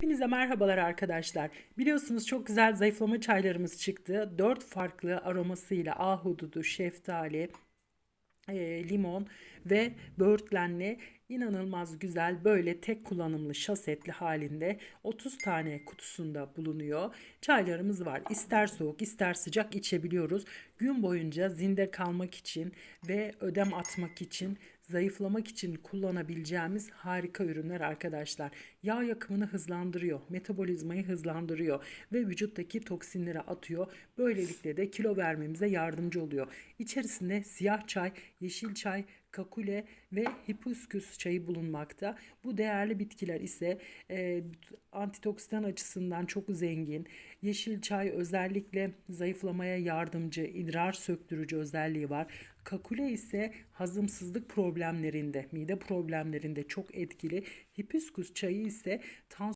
Hepinize merhabalar arkadaşlar. Biliyorsunuz çok güzel zayıflama çaylarımız çıktı. Dört farklı aromasıyla ahududu, şeftali, e, limon ve böğürtlenli inanılmaz güzel böyle tek kullanımlı şasetli halinde 30 tane kutusunda bulunuyor. Çaylarımız var. İster soğuk ister sıcak içebiliyoruz. Gün boyunca zinde kalmak için ve ödem atmak için zayıflamak için kullanabileceğimiz harika ürünler arkadaşlar. Yağ yakımını hızlandırıyor, metabolizmayı hızlandırıyor ve vücuttaki toksinleri atıyor. Böylelikle de kilo vermemize yardımcı oluyor. İçerisinde siyah çay, yeşil çay, kakule ve hibiskus çayı bulunmakta. Bu değerli bitkiler ise e, antitoksidan açısından çok zengin. Yeşil çay özellikle zayıflamaya yardımcı, idrar söktürücü özelliği var. Kakule ise hazımsızlık problemlerinde, mide problemlerinde çok etkili. Hibiskus çayı ise tansiyon